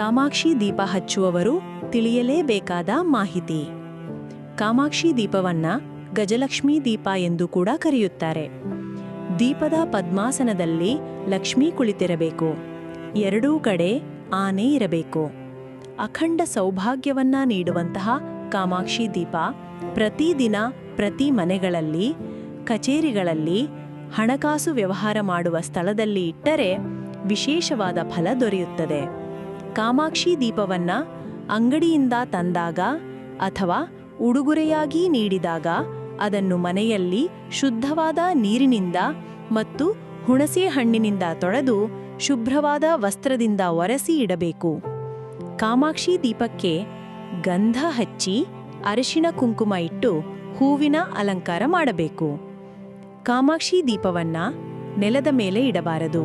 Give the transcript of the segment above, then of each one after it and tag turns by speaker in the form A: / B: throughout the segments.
A: ಕಾಮಾಕ್ಷಿ ದೀಪ ಹಚ್ಚುವವರು ತಿಳಿಯಲೇಬೇಕಾದ ಮಾಹಿತಿ. ಕಾಮಾಕ್ಷಿ ದೀಪವನ್ನ ಗಜಲಕ್ಷ್ಮೀ ದೀಪ ಎಂದು ಕೂಡ ಕರೆಯುತ್ತಾರೆ. ದೀಪದ ಪದ್ಮಾಸನದಲ್ಲಿ ಲಕ್ಷ್ಮೀ ಕುಳಿತಿರಬೇಕು. ಎರಡೂ ಕಡೆ ಆನೆ ಇರಬೇಕು. ಅಖಂಡ ಸೌಭಾಗ್ಯವನ್ನ ನೀಡುವಂತಹ ಕಾಮಾಕ್ಷಿ ದೀಪ ಪ್ರತಿದಿನ ಪ್ರತಿ ಮನೆಗಳಲ್ಲಿ, ಕಚೇರಿಗಳಲ್ಲಿ, ಹಣಕಾಸು ವ್ಯವಹಾರ ಮಾಡುವ ಸ್ಥಳದಲ್ಲಿ ಇಟ್ಟರೆ ವಿಶೇಷವಾದ ಫಲ ದೊರೆಯುತ್ತದೆ. ಕಾಮಾಕ್ಷಿ ದೀಪವನ್ನ ಅಂಗಡಿಯಿಂದ ತಂದಾಗ ಅಥವಾ ಉಡುಗೊರೆಯಾಗಿ ನೀಡಿದಾಗ ಅದನ್ನು ಮನೆಯಲ್ಲಿ ಶುದ್ಧವಾದ ನೀರಿನಿಂದ ಮತ್ತು ಹುಣಸೆ ಹಣ್ಣಿನಿಂದ ತೊಳೆದು ಶುಭ್ರವಾದ ವಸ್ತ್ರದಿಂದ ಒರೆಸಿ ಇಡಬೇಕು. ಕಾಮಾಕ್ಷಿ ದೀಪಕ್ಕೆ ಗಂಧ ಹಚ್ಚಿ ಅರಿಶಿಣ ಕುಂಕುಮ ಇಟ್ಟು ಹೂವಿನ ಅಲಂಕಾರ ಮಾಡಬೇಕು. ಕಾಮಾಕ್ಷಿ ದೀಪವನ್ನ ನೆಲದ ಮೇಲೆ ಇಡಬಾರದು.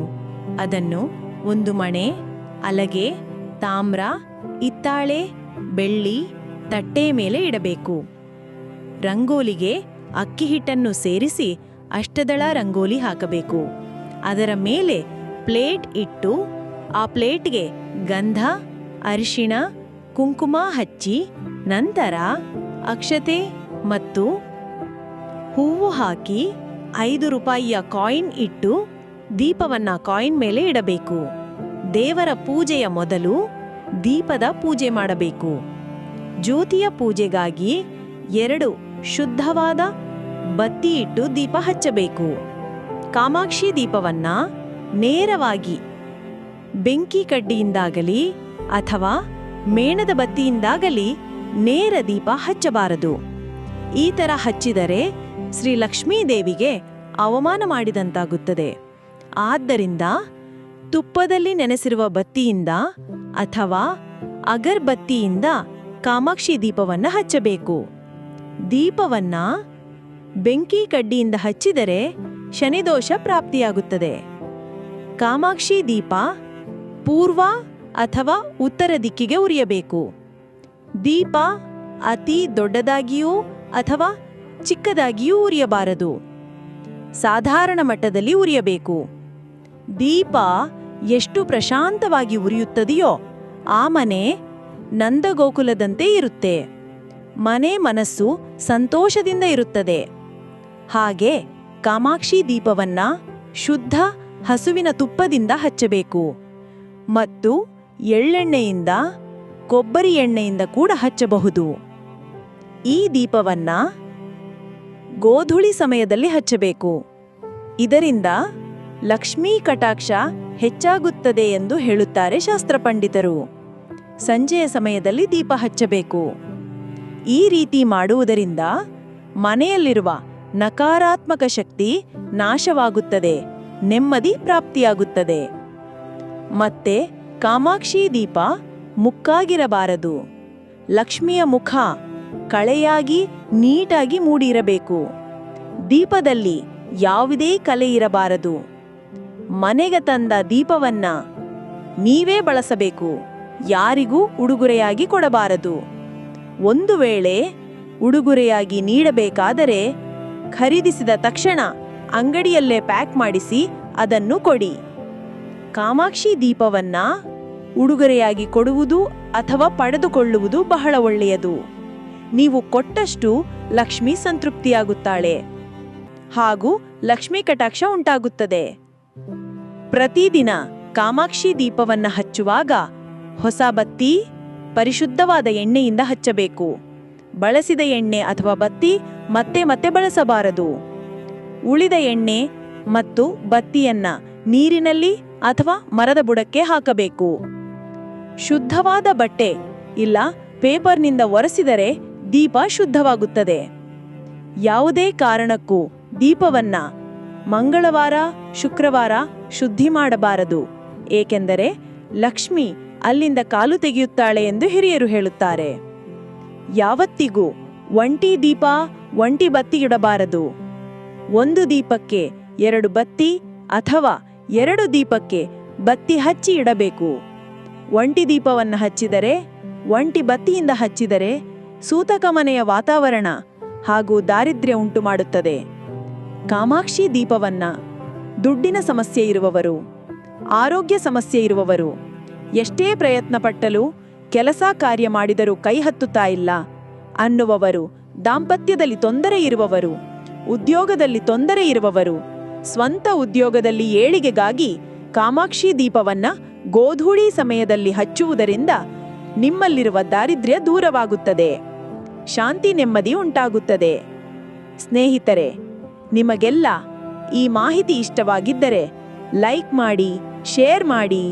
A: ಅದನ್ನು ಒಂದು ಮಣೆ, ಅಲಗೆ ತಾಮ್ರ ಇತ್ತಾಳೆ ಬೆಳ್ಳಿ, ತಟ್ಟೆ ಮೇಲೆ ಇಡಬೇಕು. ರಂಗೋಲಿಗೆ ಅಕ್ಕಿ ಹಿಟ್ಟನ್ನು ಸೇರಿಸಿ ಅಷ್ಟದಳ ರಂಗೋಲಿ ಹಾಕಬೇಕು. ಅದರ ಮೇಲೆ ಪ್ಲೇಟ್ ಇಟ್ಟು ಆ ಪ್ಲೇಟ್ಗೆ ಗಂಧ, ಅರಿಶಿಣ, ಕುಂಕುಮ ಹಚ್ಚಿ ನಂತರ ಅಕ್ಷತೆ ಮತ್ತು ಹೂವು ಹಾಕಿ ಐದು ರೂಪಾಯಿಯ ಕಾಯಿನ್ ಇಟ್ಟು ದೀಪವನ್ನ ಕಾಯಿನ್ ಮೇಲೆ ಇಡಬೇಕು. ದೇವರ ಪೂಜೆಯ ಮೊದಲು ದೀಪದ ಪೂಜೆ ಮಾಡಬೇಕು. ಜ್ಯೋತಿಯ ಪೂಜೆಗಾಗಿ ಎರಡು ಶುದ್ಧವಾದ ಬತ್ತಿ ಇಟ್ಟು ದೀಪ ಹಚ್ಚಬೇಕು. ಕಾಮಾಕ್ಷಿ ದೀಪವನ್ನ ನೇರವಾಗಿ ಬೆಂಕಿ ಕಡ್ಡಿಯಿಂದಾಗಲಿ ಅಥವಾ ಮೇಣದ ಬತ್ತಿಯಿಂದಾಗಲಿ ನೇರ ದೀಪ ಹಚ್ಚಬಾರದು. ಈ ಥರ ಹಚ್ಚಿದರೆ ಶ್ರೀ ಲಕ್ಷ್ಮೀದೇವಿಗೆ ಅವಮಾನ ಮಾಡಿದಂತಾಗುತ್ತದೆ. ಆದ್ದರಿಂದ ತುಪ್ಪದಲ್ಲಿ ನೆನೆಸಿರುವ ಬತ್ತಿಯಿಂದ ಅಥವಾ ಅಗರ್ಬತ್ತಿಯಿಂದ ಕಾಮಾಕ್ಷಿ ದೀಪವನ್ನು ಹಚ್ಚಬೇಕು. ದೀಪವನ್ನ ಬೆಂಕಿ ಕಡ್ಡಿಯಿಂದ ಹಚ್ಚಿದರೆ ಶನಿದೋಷ ಪ್ರಾಪ್ತಿಯಾಗುತ್ತದೆ. ಕಾಮಾಕ್ಷಿ ದೀಪ ಪೂರ್ವ ಅಥವಾ ಉತ್ತರ ದಿಕ್ಕಿಗೆ ಉರಿಯಬೇಕು. ದೀಪ ಅತಿ ದೊಡ್ಡದಾಗಿಯೂ ಅಥವಾ ಚಿಕ್ಕದಾಗಿಯೂ ಉರಿಯಬಾರದು. ಸಾಧಾರಣ ಮಟ್ಟದಲ್ಲಿ ಉರಿಯಬೇಕು. ದೀಪ ಎಷ್ಟು ಪ್ರಶಾಂತವಾಗಿ ಉರಿಯುತ್ತದೆಯೋ ಆ ಮನೆ ನಂದಗೋಕುಲದಂತೆ ಇರುತ್ತೆ. ಮನೆ ಮನಸ್ಸು ಸಂತೋಷದಿಂದ ಇರುತ್ತದೆ. ಹಾಗೆ ಕಾಮಾಕ್ಷಿ ದೀಪವನ್ನ ಶುದ್ಧ ಹಸುವಿನ ತುಪ್ಪದಿಂದ ಹಚ್ಚಬೇಕು. ಮತ್ತು ಎಳ್ಳೆಣ್ಣೆಯಿಂದ, ಕೊಬ್ಬರಿ ಎಣ್ಣೆಯಿಂದ ಕೂಡ ಹಚ್ಚಬಹುದು. ಈ ದೀಪವನ್ನ ಗೋಧುಳಿ ಸಮಯದಲ್ಲಿ ಹಚ್ಚಬೇಕು. ಇದರಿಂದ ಲಕ್ಷ್ಮೀ ಕಟಾಕ್ಷ ಹೆಚ್ಚಾಗುತ್ತದೆ ಎಂದು ಹೇಳುತ್ತಾರೆ ಶಾಸ್ತ್ರ ಪಂಡಿತರು ಸಂಜೆಯ ಸಮಯದಲ್ಲಿ ದೀಪ ಹಚ್ಚಬೇಕು. ಈ ರೀತಿ ಮಾಡುವುದರಿಂದ ಮನೆಯಲ್ಲಿರುವ ನಕಾರಾತ್ಮಕ ಶಕ್ತಿ ನಾಶವಾಗುತ್ತದೆ, ನೆಮ್ಮದಿ ಪ್ರಾಪ್ತಿಯಾಗುತ್ತದೆ. ಮತ್ತೆ ಕಾಮಾಕ್ಷಿ ದೀಪ ಮುಕ್ಕಾಗಿರಬಾರದು. ಲಕ್ಷ್ಮಿಯ ಮುಖ ಕಳೆಯಾಗಿ ನೀಟಾಗಿ ಮೂಡಿರಬೇಕು. ದೀಪದಲ್ಲಿ ಯಾವುದೇ ಕಲೆ ಇರಬಾರದು. ಮನೆಗೆ ತಂದ ದೀಪವನ್ನ ನೀವೇ ಬಳಸಬೇಕು. ಯಾರಿಗೂ ಉಡುಗೊರೆಯಾಗಿ ಕೊಡಬಾರದು. ಒಂದು ವೇಳೆ ಉಡುಗೊರೆಯಾಗಿ ನೀಡಬೇಕಾದರೆ ಖರೀದಿಸಿದ ತಕ್ಷಣ ಅಂಗಡಿಯಲ್ಲೇ ಪ್ಯಾಕ್ ಮಾಡಿಸಿ ಅದನ್ನು ಕೊಡಿ. ಕಾಮಾಕ್ಷಿ ದೀಪವನ್ನ ಉಡುಗೊರೆಯಾಗಿ ಕೊಡುವುದು ಅಥವಾ ಪಡೆದುಕೊಳ್ಳುವುದು ಬಹಳ ಒಳ್ಳೆಯದು. ನೀವು ಕೊಟ್ಟಷ್ಟು ಲಕ್ಷ್ಮಿ ಸಂತೃಪ್ತಿಯಾಗುತ್ತಾಳೆ. ಹಾಗೂ ಲಕ್ಷ್ಮೀ ಕಟಾಕ್ಷ ಉಂಟಾಗುತ್ತದೆ. ಪ್ರತಿದಿನ ಕಾಮಾಕ್ಷಿ ದೀಪವನ್ನ ಹಚ್ಚುವಾಗ ಹೊಸ ಬತ್ತಿ ಪರಿಶುದ್ಧವಾದ ಎಣ್ಣೆಯಿಂದ ಹಚ್ಚಬೇಕು. ಬಳಸಿದ ಎಣ್ಣೆ ಅಥವಾ ಬತ್ತಿ ಮತ್ತೆ ಮತ್ತೆ ಬಳಸಬಾರದು. ಉಳಿದ ಎಣ್ಣೆ ಮತ್ತು ಬತ್ತಿಯನ್ನ ನೀರಿನಲ್ಲಿ ಅಥವಾ ಮರದ ಬುಡಕ್ಕೆ ಹಾಕಬೇಕು. ಶುದ್ಧವಾದ ಬಟ್ಟೆ ಇಲ್ಲ ಪೇಪರ್ನಿಂದ ಒರೆಸಿದರೆ ದೀಪ ಶುದ್ಧವಾಗುತ್ತದೆ. ಯಾವುದೇ ಕಾರಣಕ್ಕೂ ದೀಪವನ್ನ ಮಂಗಳವಾರ, ಶುಕ್ರವಾರ ಶುದ್ಧಿ ಮಾಡಬಾರದು. ಏಕೆಂದರೆ ಲಕ್ಷ್ಮಿ ಅಲ್ಲಿಂದ ಕಾಲು ತೆಗೆಯುತ್ತಾಳೆ ಎಂದು ಹಿರಿಯರು ಹೇಳುತ್ತಾರೆ. ಯಾವತ್ತಿಗೂ ಒಂಟಿ ದೀಪ, ಒಂಟಿ ಬತ್ತಿ ಇಡಬಾರದು. ಒಂದು ದೀಪಕ್ಕೆ ಎರಡು ಬತ್ತಿ ಅಥವಾ ಎರಡು ದೀಪಕ್ಕೆ ಬತ್ತಿ ಹಚ್ಚಿ ಇಡಬೇಕು. ಒಂಟಿ ದೀಪವನ್ನು ಹಚ್ಚಿದರೆ, ಒಂಟಿ ಬತ್ತಿಯಿಂದ ಹಚ್ಚಿದರೆ ಸೂತಕ ಮನೆಯ ವಾತಾವರಣ ಹಾಗೂ ದಾರಿದ್ರ್ಯ ಉಂಟು ಮಾಡುತ್ತದೆ ಕಾಮಾಕ್ಷಿ ದೀಪವನ್ನ ದುಡ್ಡಿನ ಸಮಸ್ಯೆ ಇರುವವರು, ಆರೋಗ್ಯ ಸಮಸ್ಯೆ ಇರುವವರು,
B: ಎಷ್ಟೇ ಪ್ರಯತ್ನಪಟ್ಟರೂ ಕೆಲಸ ಕಾರ್ಯ ಮಾಡಿದರೂ ಕೈ ಹತ್ತುತ್ತಾ ಇಲ್ಲ ಅನ್ನುವವರು, ದಾಂಪತ್ಯದಲ್ಲಿ ತೊಂದರೆ ಇರುವವರು, ಉದ್ಯೋಗದಲ್ಲಿ ತೊಂದರೆ ಇರುವವರು, ಸ್ವಂತ ಉದ್ಯೋಗದಲ್ಲಿ ಏಳಿಗೆಗಾಗಿ ಕಾಮಾಕ್ಷಿ ದೀಪವನ್ನ ಗೋಧೂಳಿ ಸಮಯದಲ್ಲಿ ಹಚ್ಚುವುದರಿಂದ ನಿಮ್ಮಲ್ಲಿರುವ ದಾರಿದ್ರ್ಯ ದೂರವಾಗುತ್ತದೆ. ಶಾಂತಿ ನೆಮ್ಮದಿ ಉಂಟಾಗುತ್ತದೆ. ಸ್ನೇಹಿತರೆ ನಿಮಗೆಲ್ಲ ಈ ಮಾಹಿತಿ ಇಷ್ಟವಾಗಿದ್ದರೆ ಲೈಕ್ ಮಾಡಿ, ಶೇರ್ ಮಾಡಿ,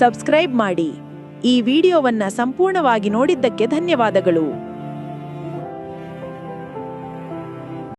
B: ಸಬ್ಸ್ಕ್ರೈಬ್ ಮಾಡಿ. ಈ ವಿಡಿಯೋವನ್ನು ಸಂಪೂರ್ಣವಾಗಿ ನೋಡಿದ್ದಕ್ಕೆ ಧನ್ಯವಾದಗಳು.